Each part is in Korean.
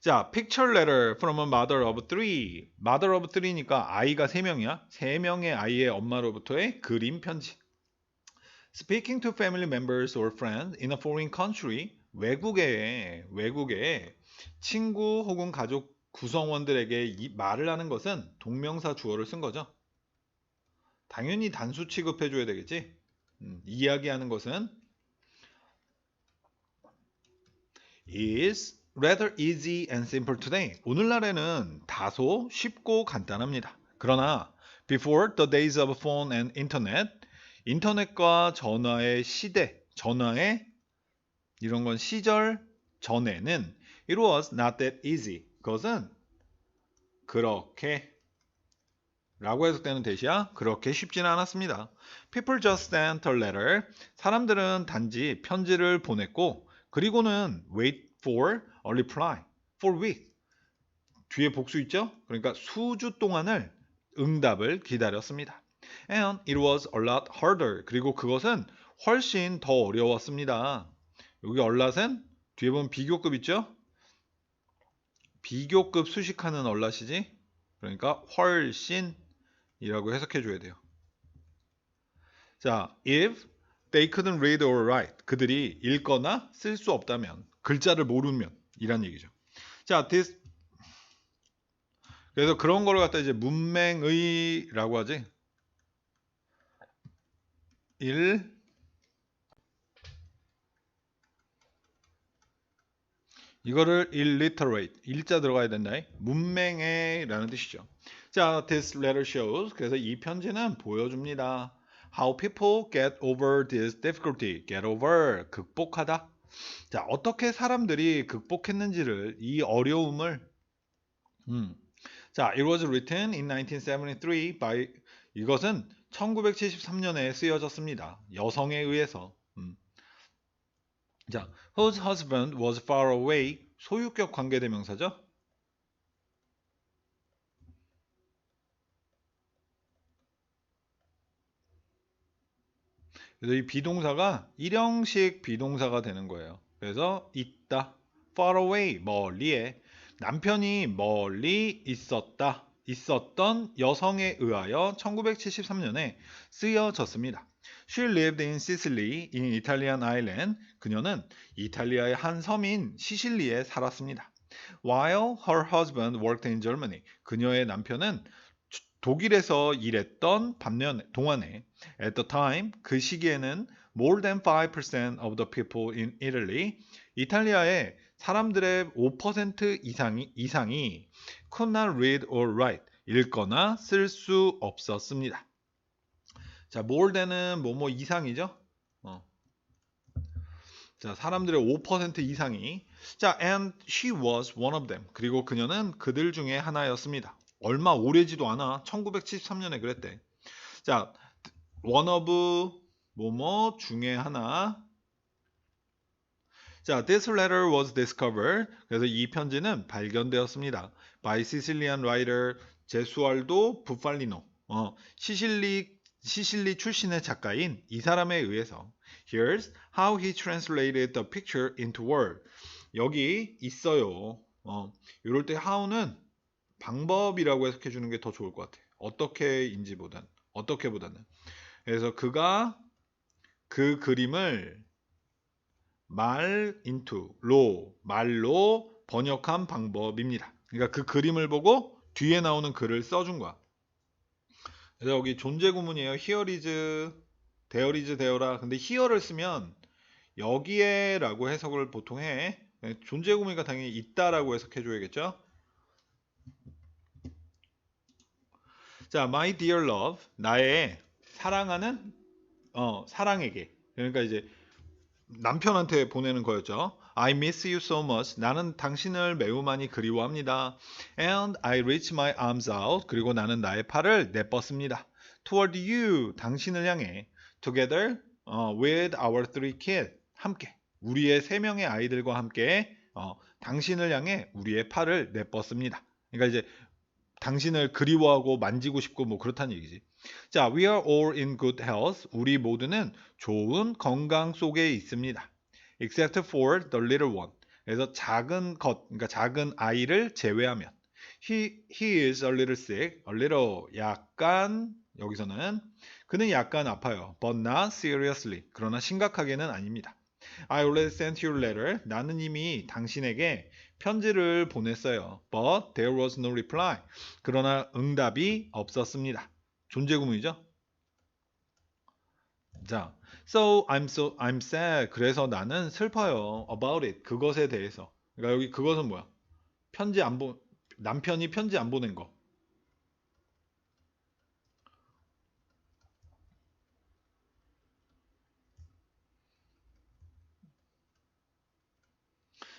자, picture letter from a mother of three. mother of three니까 아이가 세 명이야. 세 명의 아이의 엄마로부터의 그림 편지. Speaking to family members or friends in a foreign country. 외국의 외국의 친구 혹은 가족 구성원들에게 이 말을 하는 것은 동명사 주어를 쓴 거죠. 당연히 단수 취급해 줘야 되겠지. 음, 이야기하는 것은 is rather easy and simple today. 오늘날에는 다소 쉽고 간단합니다. 그러나 before the days of phone and internet, 인터넷과 전화의 시대, 전화의 이런 건 시절 전에는 it was not that easy. 그것은 그렇게 라고 해석되는 대시야 그렇게 쉽지는 않았습니다. People just sent a letter. 사람들은 단지 편지를 보냈고 그리고는 wait for a reply for week. 뒤에 복수 있죠? 그러니까 수주 동안을 응답을 기다렸습니다. And it was a lot harder. 그리고 그것은 훨씬 더 어려웠습니다. 여기 얼랏은 뒤에 보면 비교급 있죠? 비교급 수식하는 얼랏이지. 그러니까 훨씬이라고 해석해 줘야 돼요. 자, if they couldn't read or write. 그들이 읽거나 쓸 수 없다면, 글자를 모르면 이란 얘기죠. 자, this 그래서 그런 거를 갖다 이제 문맹의라고 하지. 일 이거를 illiterate 일자 들어가야 된다. 문맹의라는 뜻이죠. 자, this letter shows 그래서 이 편지는 보여줍니다. How people get over this difficulty. get over 극복하다. 자, 어떻게 사람들이 극복했는지를 이 어려움을 음. 자, it was written in 1973 by 이것은 1973년에 쓰여졌습니다. 여성에 의해서. 음. 자, whose husband was far away 소유격 관계대명사죠. 그래서 이 비동사가 일형식 비동사가 되는 거예요. 그래서 있다, far away 멀리에 남편이 멀리 있었다, 있었던 여성에 의하여 1973년에 쓰여졌습니다. She lived in Sicily, in Italian island. 그녀는 이탈리아의 한 섬인 시실리에 살았습니다. While her husband worked in Germany. 그녀의 남편은 독일에서 일했던 반면 동안에 at the time 그 시기에는 more than 5% of the people in Italy 이탈리아의 사람들의 5% 이상이 이상이 could not read or write 읽거나 쓸 수 없었습니다. 자, more than은 뭐뭐 이상이죠? 어. 자, 사람들의 5% 이상이 자, and she was one of them. 그리고 그녀는 그들 중에 하나였습니다. 얼마 오래지도 않아. 1973년에 그랬대. 자, of 뭐뭐 중에 하나. 자, this letter was discovered. 그래서 이 편지는 발견되었습니다. by Sicilian writer 제수알도 부팔리노. 어, 시실리 시실리 출신의 작가인 이 사람에 의해서 Here's how he translated the picture into word. 여기 있어요. 어, 이럴 때 how는 방법이라고 해석해 주는 게 더 좋을 것 같아. 어떻게인지보단 어떻게보다는. 그래서 그가 그 그림을 말 into 로 말로 번역한 방법입니다. 그러니까 그 그림을 보고 뒤에 나오는 글을 써준 거야. 그래서 여기 존재 구문이에요. here is, there is, there라. 근데 here를 쓰면 여기에라고 해석을 보통 해. 존재 구문이니까 당연히 있다라고 해석해 줘야겠죠. 자, my dear love, 나의 사랑하는 어, 사랑에게. 그러니까 이제 남편한테 보내는 거였죠. I miss you so much. 나는 당신을 매우 많이 그리워합니다. And I reach my arms out. 그리고 나는 나의 팔을 내뻗습니다. Toward you. 당신을 향해. Together uh, with our three kids. 함께. 우리의 세 명의 아이들과 함께 어, 당신을 향해 우리의 팔을 내뻗습니다. 그러니까 이제 당신을 그리워하고 만지고 싶고 뭐 그렇다는 얘기지. 자, we are all in good health. 우리 모두는 좋은 건강 속에 있습니다. except for the little one. 그래서 작은 것, 그러니까 작은 아이를 제외하면 he, he is a little sick, a little 약간 여기서는 그는 약간 아파요. but not seriously. 그러나 심각하게는 아닙니다. I already sent you a letter. 나는 이미 당신에게 편지를 보냈어요. But there was no reply. 그러나 응답이 없었습니다. 존재구문이죠. 자, so I'm so I'm sad. 그래서 나는 슬퍼요. About it. 그것에 대해서. 그러니까 여기 그것은 뭐야? 편지 안 보, 남편이 편지 안 보낸 거.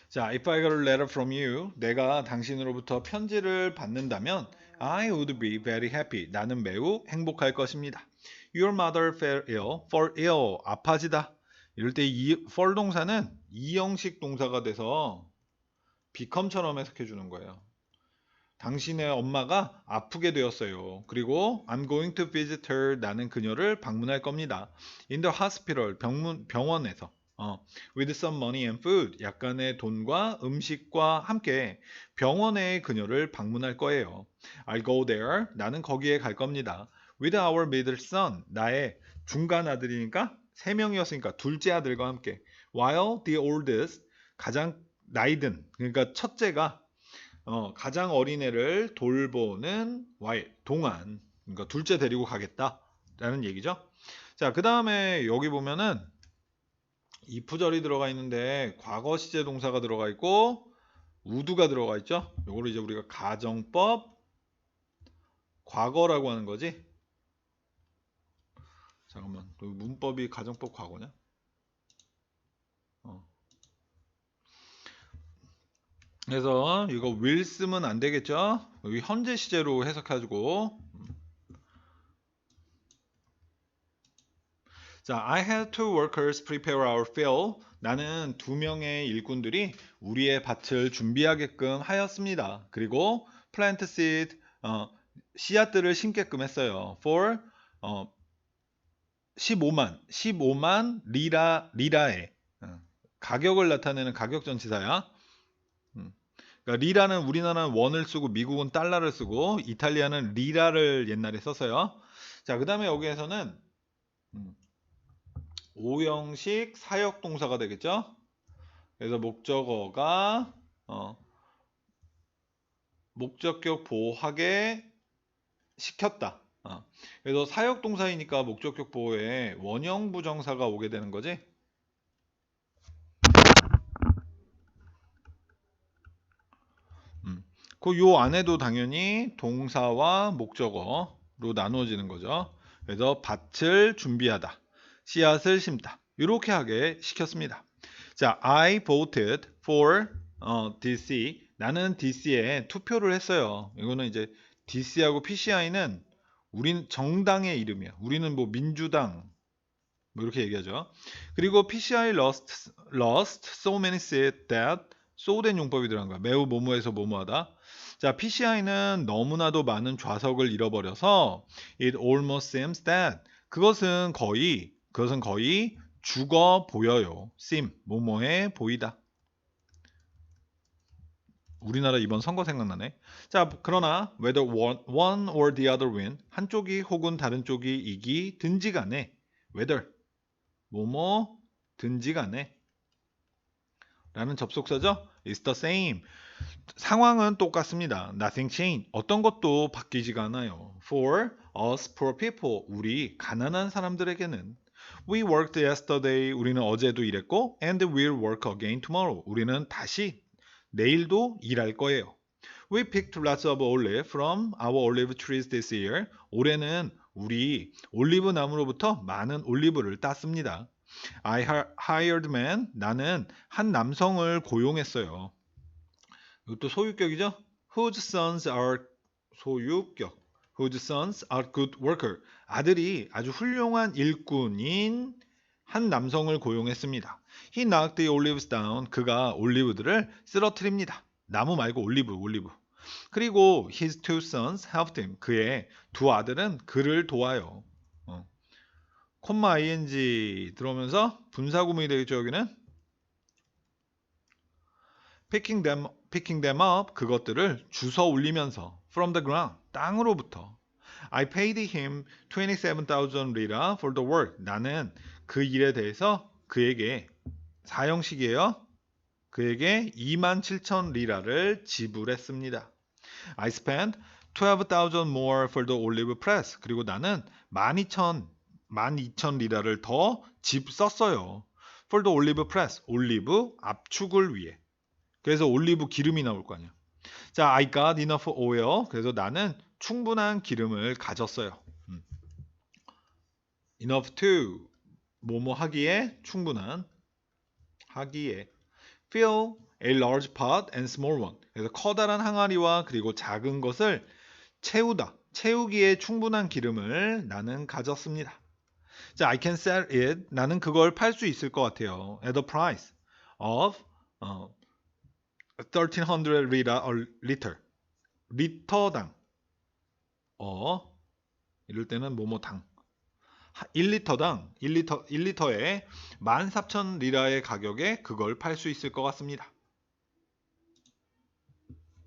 자, if I got a letter from you, 내가 당신으로부터 편지를 받는다면 I would be very happy. 나는 매우 행복할 것입니다. Your mother fell ill, fall ill, 아파지다. 이럴 때 이 fall 동사는 이형식 동사가 돼서 become처럼 해석해 주는 거예요. 당신의 엄마가 아프게 되었어요. 그리고 I'm going to visit her. 나는 그녀를 방문할 겁니다. In the hospital, 병문, 병원에서. 어, with some money and food. 약간의 돈과 음식과 함께 병원에 그녀를 방문할 거예요. I'll go there. 나는 거기에 갈 겁니다. With our middle son. 나의 중간 아들이니까 세 명이었으니까 둘째 아들과 함께. While the oldest. 가장 나이든 그러니까 첫째가 어, 가장 어린애를 돌보는 while 동안 그러니까 둘째 데리고 가겠다라는 얘기죠. 자, 그 다음에 여기 보면은 이프절이 들어가 있는데 과거 시제 동사가 들어가 있고 우두가 들어가 있죠. 요거를 이제 우리가 가정법 과거라고 하는 거지. 잠깐만, 또 문법이 가정법 과거냐? 어. 그래서 이거 will 쓰면 안 되겠죠? 여기 현재 시제로 해석해가지고 자, I had two workers prepare our field. 나는 두 명의 일꾼들이 우리의 밭을 준비하게끔 하였습니다. 그리고 plant seed, 어, 씨앗들을 심게끔 했어요. For 어, 15만, 15만 리라 리라에 어, 가격을 나타내는 가격 전치사야. 음, 그러니까 리라는 우리나라는 원을 쓰고 미국은 달러를 쓰고 이탈리아는 리라를 옛날에 썼어요. 자, 그 다음에 여기에서는 음, 오형식 사역 동사가 되겠죠? 그래서 목적어가 어, 목적격 보호하게 시켰다. 어. 그래서 사역 동사이니까 목적격 보호에 원형 부정사가 오게 되는 거지. 음. 그요 안에도 당연히 동사와 목적어로 나누어지는 거죠. 그래서 밭을 준비하다. 씨앗을 심다. 이렇게 하게 시켰습니다. 자, I voted for 어, DC. 나는 DC에 투표를 했어요. 이거는 이제 DC하고 PCI는 우린 정당의 이름이야. 우리는 뭐 민주당 뭐 이렇게 얘기하죠. 그리고 PCI lost lost so many seats that so된 용법이 들어간 거야. 매우 뭐뭐해서 뭐뭐하다. 자, PCI는 너무나도 많은 좌석을 잃어버려서 it almost seems that 그것은 거의 그것은 거의 죽어 보여요. seem 뭐뭐해 보이다. 우리나라 이번 선거 생각나네. 자, 그러나 whether one, one or the other win 한쪽이 혹은 다른 쪽이 이기 든지 간에 whether 뭐뭐 든지 간에 라는 접속사죠. It's the same. 상황은 똑같습니다. Nothing changed. 어떤 것도 바뀌지가 않아요. For us poor people. 우리 가난한 사람들에게는 We worked yesterday. 우리는 어제도 일했고 and we'll work again tomorrow. 우리는 다시 내일도 일할 거예요. We picked lots of olive from our olive trees this year. 올해는 우리 올리브 나무로부터 많은 올리브를 땄습니다. I hired man. 나는 한 남성을 고용했어요. 이것도 소유격이죠? Whose sons are 소유격. Whose sons are good worker. 아들이 아주 훌륭한 일꾼인 한 남성을 고용했습니다. He knocked the olives down. 그가 올리브들을 쓰러뜨립니다. 나무 말고 올리브, 올리브. 그리고 his two sons helped him. 그의 두 아들은 그를 도와요. 어. 콤마 ing 들어오면서 분사구문이 되겠죠, 여기는? picking them, picking them up 그것들을 주워 올리면서 from the ground 땅으로부터 I paid him 27,000 lira for the work. 나는 그 일에 대해서 그에게 사형식이에요. 그에게 27,000 리라를 지불했습니다. I spent 12,000 more for the olive press. 그리고 나는 12,000 12,000 리라를 더 집 썼어요. For the olive press. 올리브 압축을 위해. 그래서 올리브 기름이 나올 거 아니야. 자, I got enough oil. 그래서 나는 충분한 기름을 가졌어요. 음. enough to 뭐뭐 하기에 충분한 하기에 fill a large pot and small one. 그래서 커다란 항아리와 그리고 작은 것을 채우다. 채우기에 충분한 기름을 나는 가졌습니다. 자, I can sell it. 나는 그걸 팔 수 있을 것 같아요. At a price of 어, 1300 lira a liter. 리터당. 어, 이럴 때는 뭐뭐당. 1리터당 1리터 1리터에 14,000 리라의 가격에 그걸 팔 수 있을 것 같습니다.